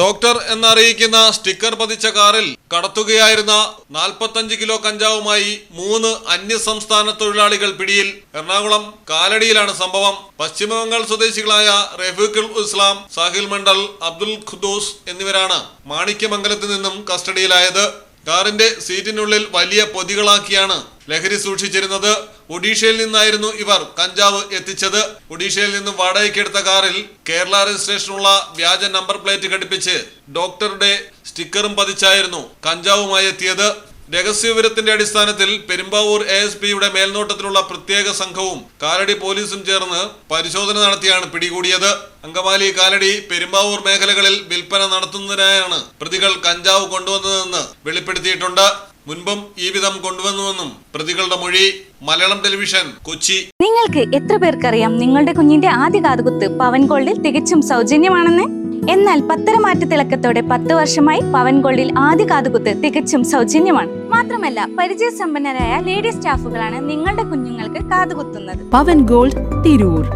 Doctor എന്നറിയിക്കുന്ന sticker പതിച്ച കാറിൽ കടത്തുകയായിരുന്ന നാൽപ്പത്തഞ്ച് കിലോ കഞ്ചാവുമായി മൂന്ന് അന്യസംസ്ഥാന തൊഴിലാളികൾ പിടിയിൽ. എറണാകുളം കാലടിയിലാണ് സംഭവം. പശ്ചിമബംഗാൾ സ്വദേശികളായ റഫീഖുൽ ഇസ്ലാം സാഹിൽ മണ്ഡൽ അബ്ദുൽ ഖുദൂസ് എന്നിവരാണ് മാണിക്യമംഗലത്ത് നിന്നും കസ്റ്റഡിയിലായത്. കാറിന്റെ സീറ്റിനുള്ളിൽ വലിയ പൊതികളാക്കിയാണ് ലഹരി സൂക്ഷിച്ചിരുന്നത്. ഒഡീഷയിൽ നിന്നായിരുന്നു ഇവർ കഞ്ചാവ് എത്തിച്ചത്. ഒഡീഷയിൽ നിന്നും വാടകയ്ക്കെടുത്ത കാറിൽ കേരള രജിസ്ട്രേഷനുള്ള വ്യാജ നമ്പർ പ്ലേറ്റ് ഘടിപ്പിച്ച് ഡോക്ടറുടെ സ്റ്റിക്കറും പതിച്ചായിരുന്നു കഞ്ചാവുമായി എത്തിയത്. രഹസ്യവിവരത്തിന്റെ അടിസ്ഥാനത്തിൽ പെരുമ്പാവൂർ എ എസ് പിയുടെ മേൽനോട്ടത്തിലുള്ള പ്രത്യേക സംഘവും കാലടി പോലീസും ചേർന്ന് പരിശോധന നടത്തിയാണ് പിടികൂടിയത്. അങ്കമാലി കാലടി പെരുമ്പാവൂർ മേഖലകളിൽ വിൽപ്പന നടത്തുന്നതിനായാണ് പ്രതികൾ കഞ്ചാവ് കൊണ്ടുവന്നതെന്ന് വെളിപ്പെടുത്തിയിട്ടുണ്ട്. മുൻപും ഈ വിധം കൊണ്ടുവന്നുവെന്നും പ്രതികളുടെ മൊഴി മലയാളം ടെലിവിഷൻ കൊച്ചി. നിങ്ങൾക്ക് എത്ര പേർക്കറിയാം നിങ്ങളുടെ കുഞ്ഞിന്റെ ആദ്യ കാതുകുത്ത് പവൻ ഗോൾഡിൽ തികച്ചും സൗജന്യമാണെന്ന്? എന്നാൽ പത്തരമാറ്റ തിളക്കത്തോടെ പത്ത് വർഷമായി പവൻ ഗോൾഡിൽ ആദ്യ കാതുകുത്ത് തികച്ചും സൗജന്യമാണ്. മാത്രമല്ല പരിചയസമ്പന്നരായ ലേഡി സ്റ്റാഫുകളാണ് നിങ്ങളുടെ കുഞ്ഞുങ്ങൾക്ക് കാതുകുത്തുന്നത്. പവൻ ഗോൾഡ് തിരൂർ.